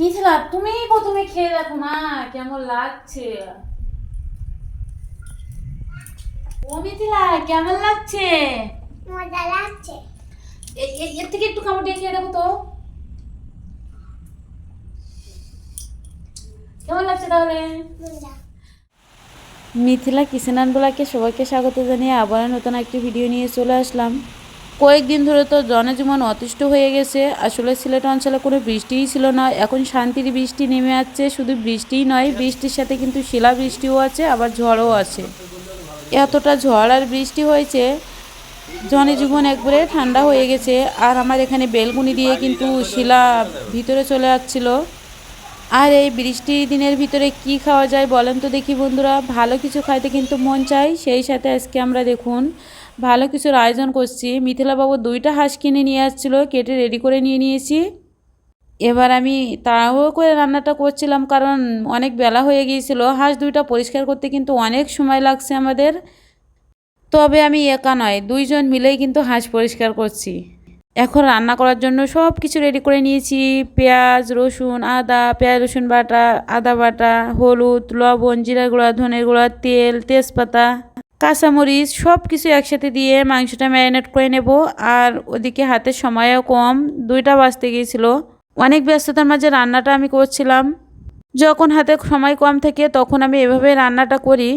মিথিলা তুমি প্রথমে খেয়ে দেখো না কেমন লাগছে? ও মিথিলা কেমন লাগছে? মজা লাগছে। এর থেকে একটু কামড় খেয়ে দেখো তো। কেমন লাগছে তাহলে? মিথিলা কিষেনান ব্লকে সবাইকে স্বাগত জানিয়ে আবার নতুন একটি ভিডিও নিয়ে চলে আসলাম। কয়েকদিন ধরে তো জনজীবন অতিষ্ঠ হয়ে গেছে, আসলে সিলেট অঞ্চলে কোনো বৃষ্টিই ছিল না। এখন শান্তির বৃষ্টি নেমে আসছে, শুধু বৃষ্টিই নয়, বৃষ্টির সাথে কিন্তু শিলা বৃষ্টিও আছে, আবার ঝড়ও আছে। এতটা ঝড় আর বৃষ্টি হয়েছে জনজীবন একবারে ঠান্ডা হয়ে গেছে, আর আমার এখানে বেলকুনি দিয়ে কিন্তু শিলা ভিতরে চলে যাচ্ছিল আর এই বৃষ্টির দিনের ভিতরে কি খাওয়া যায় বলেন তো দেখি বন্ধুরা, ভালো কিছু খাইতে কিন্তু মন চাই সেই সাথে আজকে আমরা দেখুন ভালো কিছুর আয়োজন করছি। মিথিলাবাবু দুইটা হাঁস কিনে নিয়ে আসছিল, কেটে রেডি করে নিয়ে নিয়েছি। এবার আমি তাড়াহুড়ো করে রান্নাটা করছিলাম কারণ অনেক বেলা হয়ে গিয়েছিল। হাঁস দুইটা পরিষ্কার করতে কিন্তু অনেক সময় লাগছে আমাদের। তবে আমি একা নয়, দুইজন মিলেই কিন্তু হাঁস পরিষ্কার করছি। এখন রান্না করার জন্য সব কিছু রেডি করে নিয়েছি। পেঁয়াজ, রসুন, আদা, পেঁয়াজ, রসুন বাটা, আদা বাটা, হলুদ, লবণ জিরা গুঁড়া, ধনের গুঁড়া, তেল, তেজপাতা। কাঁচামরিচ সব কিছু একসাথে দিয়ে মাংসটা ম্যারিনেট করে নেব আর ওদিকে হাতে সময়ও কম, দুইটা বাজতে গিয়েছিল। অনেক ব্যস্ততার মাঝে রান্নাটা আমি করছিলাম। যখন হাতে সময় কম থাকে তখন আমি এভাবে রান্নাটা করি।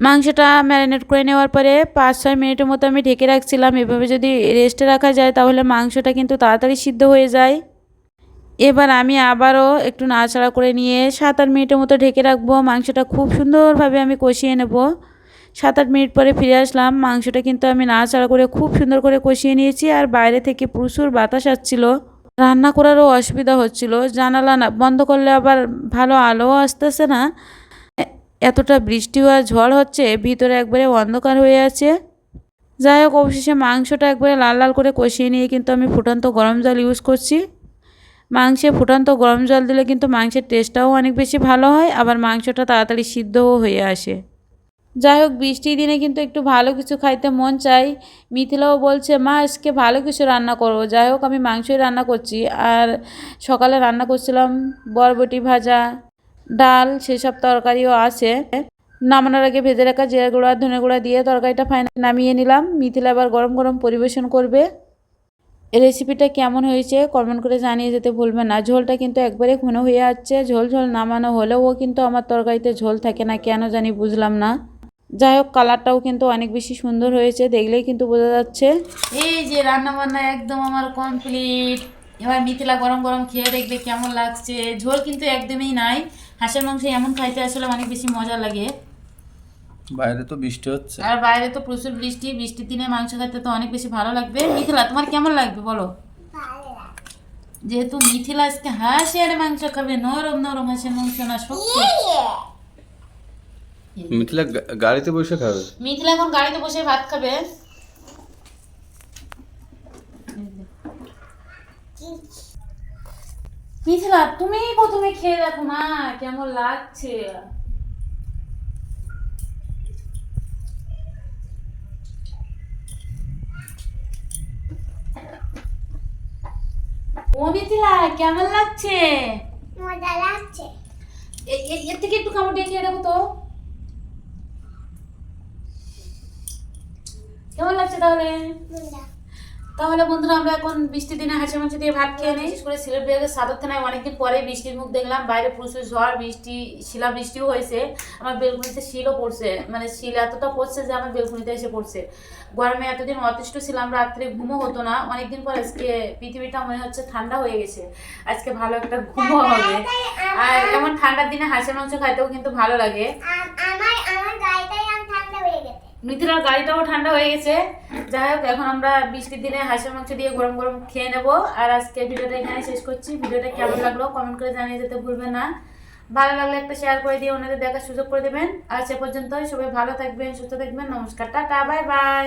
মাংসটা ম্যারিনেট করে নেওয়ার পরে পাঁচ ছয় মিনিটের মতো আমি ঢেকে রাখছিলাম। এভাবে যদি রেস্টে রাখা যায় তাহলে মাংসটা কিন্তু তাড়াতাড়ি সিদ্ধ হয়ে যায়। এবার আমি আবারও একটু নাড়াচাড়া করে নিয়ে সাত আট মিনিটের মতো ঢেকে রাখব। মাংসটা খুব সুন্দরভাবে আমি কষিয়ে নেব। সাত আট মিনিট পরে ফিরে আসলাম। মাংসটা কিন্তু আমি নাড়াচাড়া করে খুব সুন্দর করে কষিয়ে নিয়েছি আর বাইরে থেকে প্রচুর বাতাস আসছিল। রান্না করারও অসুবিধা হচ্ছিল। জানালা না, বন্ধ করলে আবার ভালো আলোও আসতেছে না। এতটা বৃষ্টি আর ঝড় হচ্ছে, ভিতরে একবারে অন্ধকার হয়ে আছে। যাই হোক, অবশেষে মাংসটা একবারে লাল লাল করে কষিয়ে নিয়ে কিন্তু আমি ফুটান্ত গরম জল ইউজ করছি। মাংসে ফুটান্ত গরম জল দিলে কিন্তু মাংসের টেস্টটাও অনেক বেশি ভালো হয়, আবার মাংসটা তাড়াতাড়ি সিদ্ধও হয়ে আসে। যাই হোক বৃষ্টির দিনে কিন্তু একটু ভালো কিছু খাইতে মন চাই। মিথিলাও বলছে, মা, আজকে ভালো কিছু রান্না করব। যাই হোক আমি মাংসই রান্না করছি। আর সকালে রান্না করছিলাম বরবটি ভাজা, ডাল, সেসব তরকারিও আছে। নামানোর আগে ভেজে রাখা জিরা গুঁড়া, ধনে গুঁড়া দিয়ে তরকারিটা ফাইনাল নামিয়ে নিলাম। মিথিলা আবার গরম গরম পরিবেশন করবে। রেসিপিটা কেমন হয়েছে কমেন্ট করে জানিয়ে যেতে ভুলবেন না। ঝোলটা কিন্তু একবারে ঘন হয়ে যাচ্ছে ঝোল ঝোল নামানো হলেও কিন্তু আমার তরকারিতে ঝোল থাকে না, কেন জানি বুঝলাম না। যাই হোক কালারটাও কিন্তু অনেক বেশি সুন্দর হয়েছে দেখলেই কিন্তু বোঝা যাচ্ছে। এই যে রান্না বান্না একদম আমার কমপ্লিট এবার মিথিলা গরম গরম খেয়ে দেখবে কেমন লাগছে। ঝোল কিন্তু একদমই নাই। হাঁসের মাংস এমন খাইতে আসলে অনেক বেশি মজা লাগে। বাইরে তো বৃষ্টি হচ্ছে। আর বাইরে তো প্রচুর বৃষ্টি। বৃষ্টির দিনে মাংস খাইতে তো অনেক বেশি ভালো লাগবে। মিথিলা তোমার কেমন লাগবে বলো? যেহেতু মিথিলা আজকে হাঁসের মাংস খাবে নরম নরম হাঁসের মাংস না শক্ত মিথিলা গাড়িতে বসে খাবে? মিথিলা এখন গাড়িতে বসে ভাত খাবে। মিথিলা তুমি প্রথমে খেয়ে দেখো না কেমন লাগছে। ও মিথিলা কেমন লাগছে? মজা লাগছে। এর থেকে একটু কামড় দিয়ে খেয়ে দেখো তো। কেমন লাগছে তাহলে? তাহলে বন্ধুরা আমরা এখন বৃষ্টির দিনে মাংস দিয়ে ভাত খেয়ে নিই। বিশেষ করে সিলেট বিভাগের সাদর থানায় অনেকদিন পরে বৃষ্টির মুখ দেখলাম। বাইরে প্রচুর ঝড় বৃষ্টি শিলা বৃষ্টিও হয়েছে। আমার বেলকুনিতে শিলও পড়ছে। মানে শিল এতটা পড়ছে যে আমার বেলকুনিতে এসে পড়ছে। গরমে এতদিন অতিষ্ঠ ছিলাম রাত্রে ঘুমও হতো না। অনেকদিন পর আজকে পৃথিবীটা মনে হচ্ছে ঠান্ডা হয়ে গেছে। আজকে ভালো একটা ঘুমও হবে। আর এমন ঠান্ডার দিনে হাঁসের মাংস খাইতেও কিন্তু ভালো লাগে। আমার আমার ঠান্ডা হয়ে গেছে। মিথিলার গাড়িটাও ঠান্ডা হয়ে গেছে। যাই হোক, এখন আমরা বৃষ্টির দিনে হাঁসের মাংস দিয়ে গরম গরম খেয়ে নেব। আর আজকে ভিডিওটা এখানে শেষ করছি। ভিডিওটা কেমন লাগল কমেন্ট করে জানিয়ে যেতে ভুলবেন না। ভালো লাগলে একটা শেয়ার করে দিয়ে ওনাদের দেখার সুযোগ করে দেবেন। আর সে পর্যন্ত সবাই ভালো থাকবেন, সুস্থ থাকবেন। নমস্কার। Tata, bye bye.